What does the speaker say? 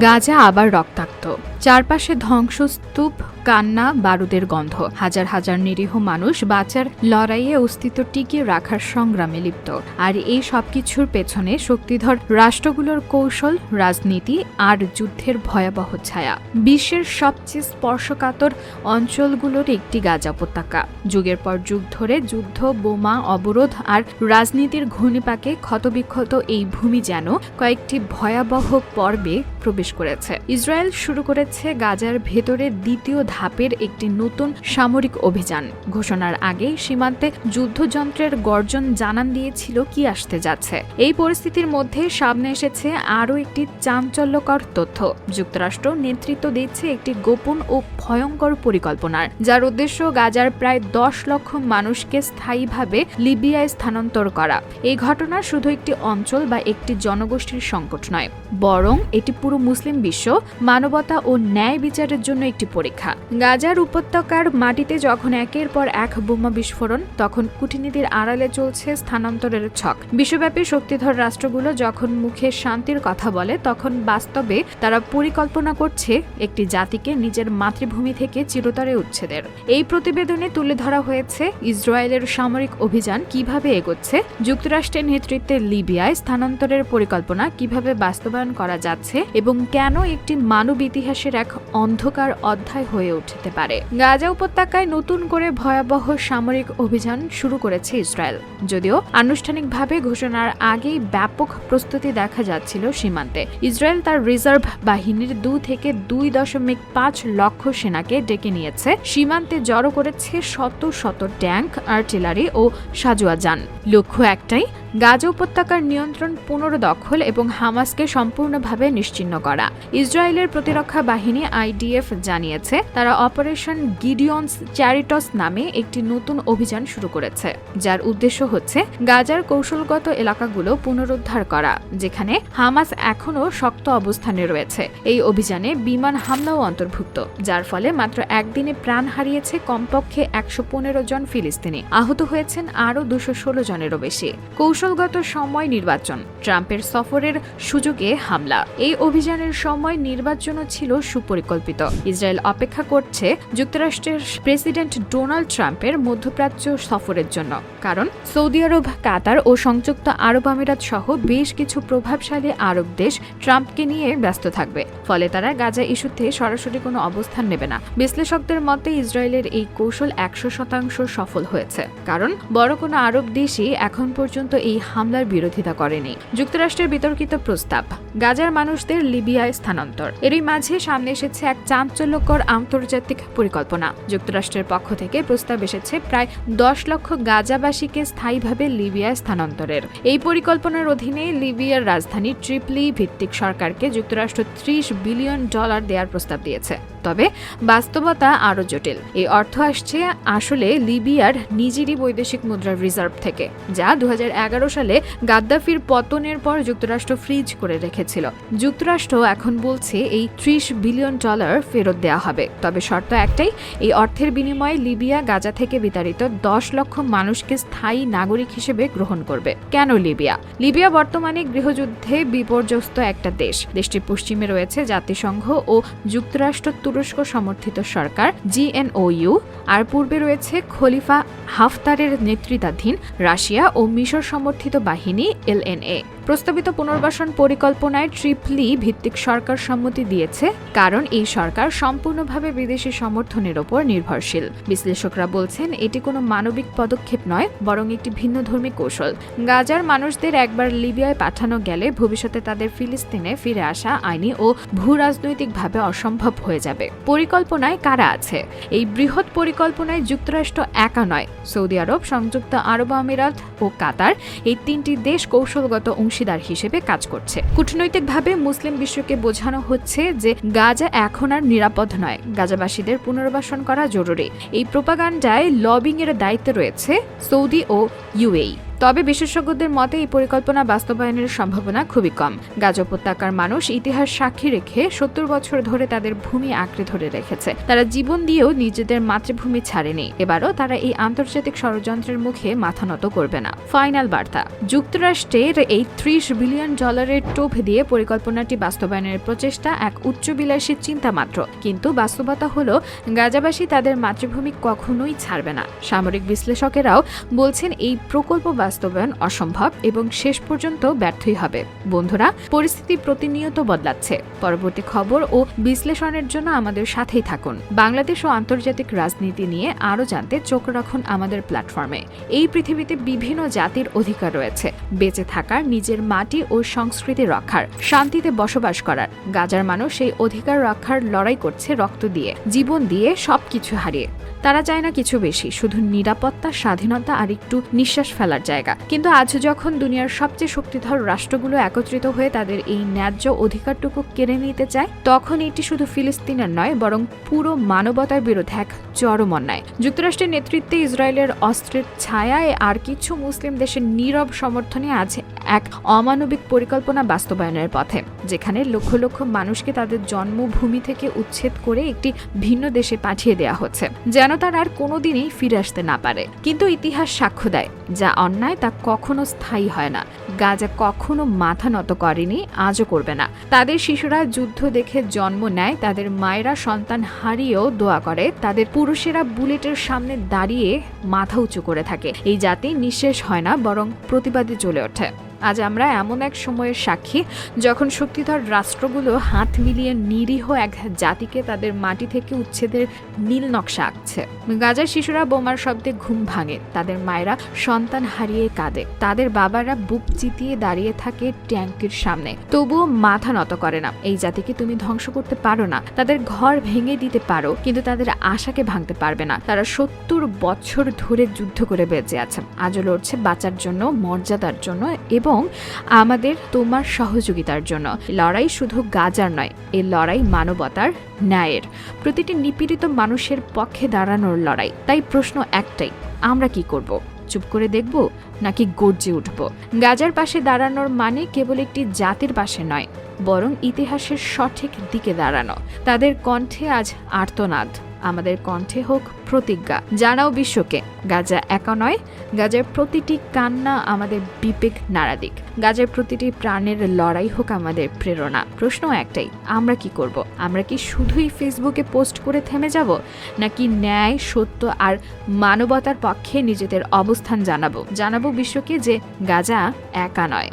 গাজা আবার রক্তাক্ত। চারপাশে ধ্বংসস্তূপ কান্না, বারুদের গন্ধ। হাজার হাজার নিরীহ মানুষ বাঁচার লড়াইয়ে অস্তিত্ব টিকিয়ে রাখার সংগ্রামে লিপ্ত। আর এই সবকিছুর পেছনে শক্তিধর রাষ্ট্রগুলোর কৌশল, রাজনীতি আর যুদ্ধের ভয়াবহ ছায়া। বিশ্বের সবচেয়ে স্পর্শকাতর অঞ্চলগুলোর একটি গাজা উপত্যকা। যুগের পর যুগ ধরে যুদ্ধ, বোমা, অবরোধ আর রাজনীতির ঘূর্ণিপাকে ক্ষতবিক্ষত এই ভূমি যেন কয়েকটি ভয়াবহ পর্বে প্রবেশ করেছে। ইসরায়েল শুরু করেছে গাজার ভেতরে দ্বিতীয় ধাপের একটি নতুন সামরিক অভিযান। ঘোষণার আগে সীমান্তে যুদ্ধযন্ত্রের গর্জন জানান দিয়েছিল কি আসতে যাচ্ছে। এই পরিস্থিতির মধ্যে সামনে এসেছে আরও একটি চাঞ্চল্যকর তথ্য। যুক্তরাষ্ট্র নেতৃত্ব দিচ্ছে একটি গোপন ও ভয়ঙ্কর পরিকল্পনার, যার উদ্দেশ্য গাজার প্রায় দশ লক্ষ মানুষকে স্থায়ীভাবে লিবিয়ায় স্থানান্তর করা। এই ঘটনা শুধু একটি অঞ্চল বা একটি জনগোষ্ঠীর সংকট নয়, বরং এটি পুরো মুসলিম বিশ্ব মানবতা ও ন্যায় বিচারের জন্য একটি পরীক্ষা। গাজার উপত্যকার মাটিতে যখন একের পর এক বোমা বিস্ফোরণ, তখন কূটনীতির আড়ালে চলছে স্থানান্তরের ছক। বিশ্বব্যাপী শক্তিধর রাষ্ট্রগুলো যখন মুখে শান্তির কথা বলে, তখন বাস্তবে তারা পরিকল্পনা করছে একটি জাতিকে নিজের মাতৃভূমি থেকে চিরতরে উচ্ছেদের। এই প্রতিবেদনে তুলে ধরা হয়েছে ইসরায়েলের সামরিক অভিযান কীভাবে এগোচ্ছে, যুক্তরাষ্ট্রের নেতৃত্বে লিবিয়ায় স্থানান্তরের পরিকল্পনা কীভাবে বাস্তবায়ন করা যাচ্ছে, এবং কেন একটি মানব ইতিহাসের এক অন্ধকার অধ্যায় হয়ে উঠতে পারে। গাজা উপত্যকায় নতুন করে ভয়াবহ সামরিক অভিযান শুরু করেছে ইসরায়েল। যদিও আনুষ্ঠানিকভাবে ঘোষণার আগেই ব্যাপক প্রস্তুতি দেখা যাচ্ছিল সীমান্তে। ইসরায়েল তার রিজার্ভ বাহিনীর দু থেকে দুই দশমিক পাঁচ লক্ষ সেনাকে ডেকে নিয়েছে। সীমান্তে জড়ো করেছে শত শত ট্যাঙ্ক, আর্টিলারি ও সাজোয়া যান লক্ষ্য একটাই গাজা উপত্যকার নিয়ন্ত্রণ পুনরুদখল এবং হামাসকে সম্পূর্ণভাবে নিশ্চিহ্ন করা। ইসরায়েলের প্রতিরক্ষা বাহিনী আইডিএফ জানিয়েছে, তারা অপারেশন গিডিয়ন্স চ্যারিটস নামে একটি নতুন অভিযান শুরু করেছে, যার উদ্দেশ্য হচ্ছে গাজার কৌশলগত এলাকাগুলো পুনরুদ্ধার করা, যেখানে হামাস এখনও শক্ত অবস্থানে রয়েছে। এই অভিযানে বিমান হামলাও অন্তর্ভুক্ত, যার ফলে মাত্র একদিনে প্রাণ হারিয়েছে কমপক্ষে একশো পনেরো জন ফিলিস্তিনি। আহত হয়েছেন আরও দুশো জনেরও বেশি। কৌশলগত সময় নির্বাচন, ট্রাম্পের সফরের সুযোগে হামলা। এই অভিযানের সময় নির্বাচনও ছিল সুপরিকল্পিত। ইসরায়েল অপেক্ষা করছে যুক্তরাষ্ট্রের প্রেসিডেন্ট ডোনাল্ড ট্রাম্পের মধ্যপ্রাচ্য সফরের জন্য। কারণ, সৌদি আরব, কাতার ও সংযুক্ত আরব আমিরাত সহ বেশ কিছু প্রভাবশালী আরব দেশ ট্রাম্পকে নিয়ে ব্যস্ত থাকবে। ফলে তারা গাজা ইস্যুতে সরাসরি কোনো অবস্থান নেবে না। বিশ্লেষকদের মতে, ইসরায়েলের এই কৌশল একশো শতাংশ সফল হয়েছে। কারণ, বড় কোনো আরব দেশই এখন পর্যন্ত এই হামলার বিরোধিতা করেনি। যুক্তরাষ্ট্রের বিতর্কিত প্রস্তাব, গাজার মানুষদের লিবিয়ায় স্থানান্তর। এরই মাঝে সামনে এসেছে এক চাঞ্চল্যকর আন্তর্জাতিক পরিকল্পনা। যুক্তরাষ্ট্রের পক্ষ থেকে প্রস্তাব এসেছে প্রায় দশ লক্ষ গাজাবাসীকে স্থায়ীভাবে লিবিয়ায় স্থানান্তরের। এই পরিকল্পনার অধীনে লিবিয়ার রাজধানী ট্রিপলি ভিত্তিক সরকারকে যুক্তরাষ্ট্র ত্রিশ বিলিয়ন ডলার দেওয়ার প্রস্তাব দিয়েছে। তবে বাস্তবতা আরও জটিল। এই অর্থ আসছে আসলে লিবিয়ার নিজেরই বৈদেশিক মুদ্রার রিজার্ভ থেকে, যা দু সালে গাদ্দাফির পতনের পর যুক্তরাষ্ট্র ফ্রিজ করে রেখেছিল। যুক্তরাষ্ট্র এখন বলছে এই ত্রিশ বিলিয়ন ডলার ফেরত দেওয়া হবে। তবে শর্ত একটাই, এই অর্থের বিনিময়ে লিবিয়া গাজা থেকে বিতাড়িত দশ লক্ষ মানুষকে স্থায়ী নাগরিক হিসেবে গ্রহণ করবে। কেন লিবিয়া? লিবিয়া বর্তমানে গৃহযুদ্ধে বিপর্যস্ত একটা দেশ। দেশটির পশ্চিমে রয়েছে জাতিসংঘ ও যুক্তরাষ্ট্র তুরস্ক সমর্থিত সরকার জিএনওইউ আর পূর্বে রয়েছে খলিফা হাফতারের নেতৃত্বাধীন রাশিয়া ও মিশর সমর্থিত বাহিনী এলএনএ প্রস্তাবিত পুনর্বাসন পরিকল্পনায় ট্রিপলি ভিত্তিক সরকার সম্মতি দিয়েছে, কারণ এই সরকার সম্পূর্ণভাবে বিদেশি সমর্থনের ওপর নির্ভরশীল। বিশ্লেষকরা বলছেন, এটি কোনো মানবিক পদক্ষেপ নয়, বরং একটি ভিন্ন ধর্মী কৌশল। গাজার মানুষদের একবার লিবিয়ায় পাঠানো গেলে ভবিষ্যতে তাদের ফিলিস্তিনে ফিরে আসা আইনি ও ভূ রাজনৈতিকভাবে অসম্ভব হয়ে যাবে। পরিকল্পনায় কারা আছে? এই বৃহৎ পরিকল্পনায় যুক্তরাষ্ট্র একা নয়। সৌদি আরব, সংযুক্ত আরব আমিরাত ও কাতার এই তিনটি দেশ কৌশলগত অংশীদার হিসেবে কাজ করছে। কূটনৈতিকভাবে মুসলিম বিশ্বকে বোঝানো হচ্ছে যে গাজা এখন আর নিরাপদ নয়। গাজাবাসীদের পুনর্বাসন করা জরুরি। এই প্রোপাগান্ডায় লবিং এর দায়িত্ব রয়েছে সৌদি ও ইউএই তবে বিশেষজ্ঞদের মতে এই পরিকল্পনা বাস্তবায়নের সম্ভাবনা খুবই কম। গাজা উপত্যকার মানুষ ইতিহাস সাক্ষী রেখে সত্তর বছর ধরে তাদের ভূমি আঁকড়ে ধরে রেখেছে। তারা জীবন দিয়েও নিজেদের মাতৃভূমি ছাড়েনি। এবারও তারা এই আন্তর্জাতিক ষড়যন্ত্রের মুখে মাথা নত করবে না। ফাইনাল বার্তা। যুক্তরাষ্ট্রের এই ত্রিশ বিলিয়ন ডলারের টোপ দিয়ে পরিকল্পনাটি বাস্তবায়নের প্রচেষ্টা এক উচ্চবিলাসী চিন্তা মাত্র। কিন্তু বাস্তবতা হলো, গাজাবাসী তাদের মাতৃভূমি কখনোই ছাড়বে না। সামরিক বিশ্লেষকেরাও বলছেন, এই প্রকল্প বাস্তবায়ন অসম্ভব এবং শেষ পর্যন্ত ব্যর্থই হবে। বন্ধুরা, পরিস্থিতি প্রতিনিয়ত বদলাচ্ছে। পরবর্তী খবর ও বিশ্লেষণের জন্য আমাদের সাথেই থাকুন। বাংলাদেশ ও আন্তর্জাতিক রাজনীতি নিয়ে আরও জানতে চোখ রাখুন আমাদের প্ল্যাটফর্মে। এই পৃথিবীতে বিভিন্ন জাতির অধিকার রয়েছে। বেঁচে থাকার, নিজের মাটি ও সংস্কৃতি রক্ষার, শান্তিতে বসবাস করার, গাজার মানুষ সেই অধিকার রক্ষার লড়াই করছে রক্ত দিয়ে, জীবন দিয়ে সবকিছু হারিয়ে। তারা চায় না কিছু বেশি, শুধু নিরাপত্তা, স্বাধীনতা আর একটু নিঃশ্বাস ফেলার জায়গা। কিন্তু আজ যখন দুনিয়ার সবচেয়ে শক্তিধর রাষ্ট্রগুলো একত্রিত হয়ে তাদের এই ন্যায্য অধিকারটুকু কেড়ে নিতে চায়, তখন এটি শুধু ফিলিস্তিনের নয়, বরং পুরো মানবতার বিরুদ্ধে এক চরম অন্যায়। যুক্তরাষ্ট্রের নেতৃত্বে ইসরায়েলের অস্ত্রের ছায়ায় আর কিছু মুসলিম দেশের নীরব সমর্থনে আছে এক অমানবিক পরিকল্পনা বাস্তবায়নের পথে, যেখানে লক্ষ লক্ষ মানুষকে তাদের জন্মভূমি থেকে উচ্ছেদ করে একটি ভিন্ন দেশে পাঠিয়ে দেওয়া হচ্ছে, যেন তার আর কোনোদিনই ফিরে আসতে না পারে। কিন্তু ইতিহাস সাক্ষ্য দেয়, যা অন্যায় তা কখনো স্থায়ী হয় না। গাজা কখনো মাথা নত করেনি, আজও করবে না। তাদের শিশুরা যুদ্ধ দেখে জন্ম নেয়, তাদের মায়েরা সন্তান হারিয়েও দোয়া করে, তাদের পুরুষেরা বুলেটের সামনে দাঁড়িয়ে মাথা উঁচু করে থাকে। এই জাতি নিঃশেষ হয় না, বরং প্রতিবাদে চলে ওঠে। আজ আমরা এমন এক সময়ের সাক্ষী, যখন শক্তিধর রাষ্ট্রগুলো হাত মিলিয়ে নিরীহ এক জাতিকে তাদের মাটি থেকে উচ্ছেদের নীল নকশা আঁকছে। গাজার শিশুরা বোমার শব্দে ঘুম ভাঙে, তাদের মায়েরা সন্তান হারিয়ে কাঁদে। তাদের বাবারা বুক চিতিয়ে দাঁড়িয়ে থাকে ট্যাঙ্কির সামনে। তবুও মাথা নত করে না। এই জাতিকে তুমি ধ্বংস করতে পারো না। তাদের ঘর ভেঙে দিতে পারো, কিন্তু তাদের আশাকে ভাঙতে পারবে না। তারা সত্তর বছর ধরে যুদ্ধ করে বেঁচে আছে। আজও লড়ছে বাঁচার জন্য, মর্যাদার জন্য এবং আমাদের তোমার সহযোগিতার জন্য। লড়াই শুধু গাজার নয় এই লড়াই মানবতার ন্যায়ের। প্রতিটি নিপীড়িত মানুষের পক্ষে দাঁড়ানোর লড়াই। তাই প্রশ্ন একটাই, আমরা কি করব? চুপ করে দেখব নাকি গর্জে উঠব। গাজার পাশে দাঁড়ানোর মানে কেবল একটি জাতির পাশে নয়, বরং ইতিহাসের সঠিক দিকে দাঁড়ানো। তাদের কণ্ঠে আজ আর্তনাদ। আমাদের কণ্ঠে হোক প্রতিজ্ঞা, জানাও বিশ্বকে। গাজা একা নয়, গাজার প্রতিটি কান্না আমাদের বিবেক নাড়া দিক। গাজার প্রতিটি প্রাণের লড়াই হোক আমাদের প্রেরণা। প্রশ্ন একটাই, আমরা কি করব? আমরা কি শুধুই ফেসবুকে পোস্ট করে থেমে যাব? নাকি ন্যায়, সত্য আর মানবতার পক্ষে নিজেদের অবস্থান জানাব? জানাব বিশ্বকে যে গাজা একা নয়।